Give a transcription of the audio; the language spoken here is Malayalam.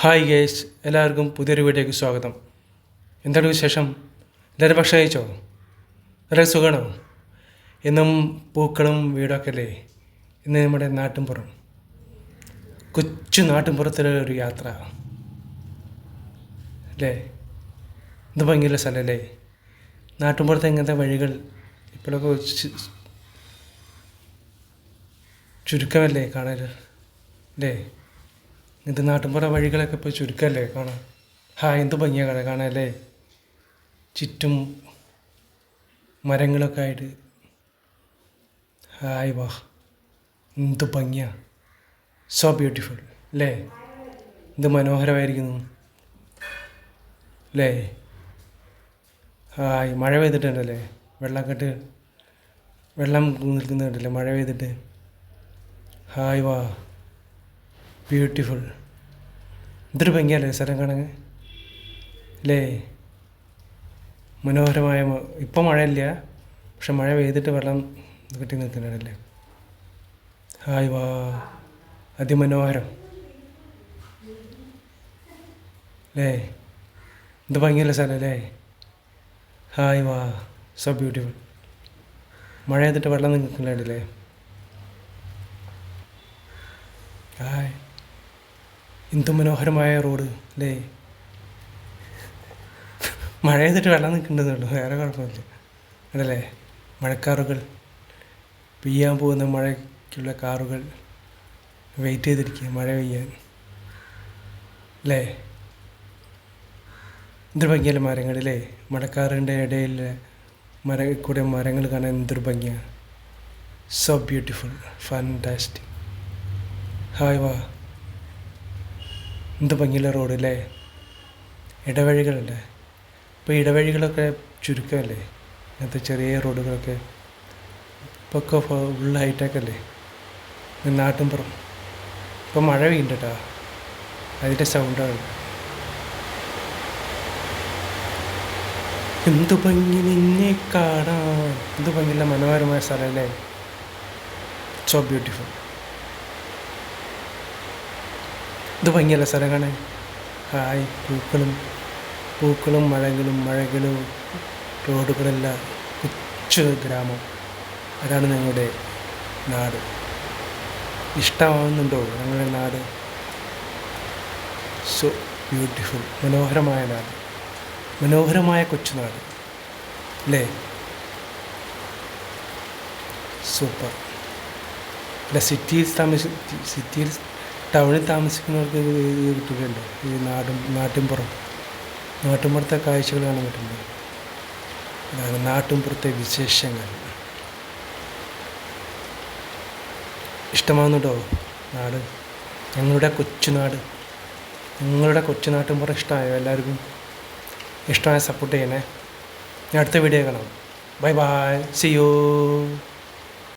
ഹായ് ഗേസ് എല്ലാവർക്കും പുതിയൊരു വീഡിയോയ്ക്ക് സ്വാഗതം. എന്താണ് വിശേഷം? എല്ലാവരും ഭക്ഷണം കഴിച്ചോ? നല്ല സുഖമാണോ എന്നും പൂക്കളും വീടൊക്കെ അല്ലേ ഇന്ന് നമ്മുടെ നാട്ടിൻപുറം. കൊച്ചു നാട്ടിൻപുറത്തിലെ ഒരു യാത്ര. അല്ലേ? ഇത് ഭംഗിയുള്ള സ്ഥലമല്ലേ? നാട്ടിൻപുറത്തെ ഇങ്ങനത്തെ വഴികൾ ഇപ്പോഴൊക്കെ ചുരുക്കമല്ലേ കാണാൻ അല്ലേ? ഇത് നാട്ടിൻപുറ വഴികളൊക്കെ ഇപ്പോൾ ചുരുക്കമല്ലേ കാണാൻ ഹായ് എന്ത് ഭംഗിയാണ് കാണാൻ കാണാനല്ലേ ചുറ്റും മരങ്ങളൊക്കെ ആയിട്ട്. ഹായ് വാ എന്ത് ഭംഗിയാ. സോ ബ്യൂട്ടിഫുൾ അല്ലേ എന്ത് മനോഹരമായിരിക്കുന്നു. അല്ലേ ഹായ് മഴ പെയ്തിട്ടുണ്ടല്ലേ? വെള്ളക്കെട്ട് വെള്ളം നിൽക്കുന്നുണ്ടല്ലേ മഴ പെയ്തിട്ട്? ഹായ് വാ. ബ്യൂട്ടിഫുൾ എന്തൊരു ഭംഗിയല്ലേ സ്ഥലം കാണാൻ? അല്ലേ മനോഹരമായ ഇപ്പം മഴയില്ല പക്ഷെ മഴ പെയ്തിട്ട് വെള്ളം കിട്ടി നിൽക്കുന്നുണ്ടല്ലേ? ഹായ് വാ. അതിമനോഹരം. അല്ലേ എന്ത് ഭംഗിയുള്ള സ്ഥലം അല്ലേ ഹായ് വാ. സോ ബ്യൂട്ടിഫുൾ മഴ ചെയ്തിട്ട് വെള്ളം നിൽക്കുന്നുണ്ടല്ലേ ഹായ് എന്ത് മനോഹരമായ റോഡ് അല്ലേ മഴ ചെയ്തിട്ട് വെള്ളം നിൽക്കേണ്ടതുള്ളൂ വേറെ കുഴപ്പമില്ല. അതല്ലേ മഴക്കാറുകൾ. പെയ്യാൻ പോകുന്ന മഴയ്ക്കുള്ള കാറുകൾ. വെയിറ്റ് ചെയ്തിരിക്കുക. മഴ പെയ്യാൻ. അല്ലേ എന്തൊരു ഭംഗിയല്ല മരങ്ങളില്ലേ മഴക്കാറിന്റെ ഇടയിൽ മര കൂടെ മരങ്ങൾ കാണാൻ എന്തൊരു ഭംഗിയാണ് സോ ബ്യൂട്ടിഫുൾ ഫാന്റാസ്റ്റിക് ഹായ് വാ. എന്ത് ഭംഗിയുള്ള റോഡ് അല്ലേ ഇപ്പോൾ ഇടവഴികളൊക്കെ ചുരുക്കമല്ലേ? ഇങ്ങനത്തെ ചെറിയ റോഡുകളൊക്കെ ഇപ്പോൾ ഒക്കെ ഫുൾ ഹൈടെക് അല്ലേ നാട്ടും പുറം. ഇപ്പോൾ മഴ പെയ്യുന്നുണ്ട് കേട്ടോ അതിന്റെ സൗണ്ടാണ്. എന്ത് ഭംഗി നിന്നെ കാണാം എന്ത് ഭംഗിയുള്ള മനോഹരമായ സ്ഥലമല്ലേ സോ ബ്യൂട്ടിഫുൾ ഇത് ഭംഗിയല്ല സ്ഥലം കാണാൻ? ഹായ് പൂക്കളും പൂക്കളും മഴകളും മഴകളും റോഡുകളെല്ലാം കൊച്ചു ഗ്രാമം. അതാണ് ഞങ്ങളുടെ നാട്. ഇഷ്ടമാവുന്നുണ്ടോ ഞങ്ങളുടെ നാട്? സോ ബ്യൂട്ടിഫുൾ മനോഹരമായ നാട്. മനോഹരമായ കൊച്ചുനാട് അല്ലേ? സൂപ്പർ അല്ല സിറ്റിയിൽ താമസി സിറ്റിയിൽ ടൗണിൽ താമസിക്കുന്നവർക്ക് ഇത് കിട്ടുകയല്ലോ ഈ നാടും നാട്ടിൻപുറം നാട്ടിൻപുറത്തെ കാഴ്ചകൾ കാണാൻ പറ്റുന്നത്. അതാണ് നാട്ടിൻപുറത്തെ വിശേഷങ്ങൾ. ഇഷ്ടമാകുന്നുണ്ടോ നാട്. ഞങ്ങളുടെ കൊച്ചുനാട് നിങ്ങളുടെ കൊച്ചുനാട്ടിൻപുറം ഇഷ്ടമായോ എല്ലാവർക്കും? ഇഷ്ടമായ സപ്പോർട്ട് ചെയ്യണേ. ഞാൻ അടുത്ത വീഡിയോ കാണാം. ബൈ ബൈ സിയോ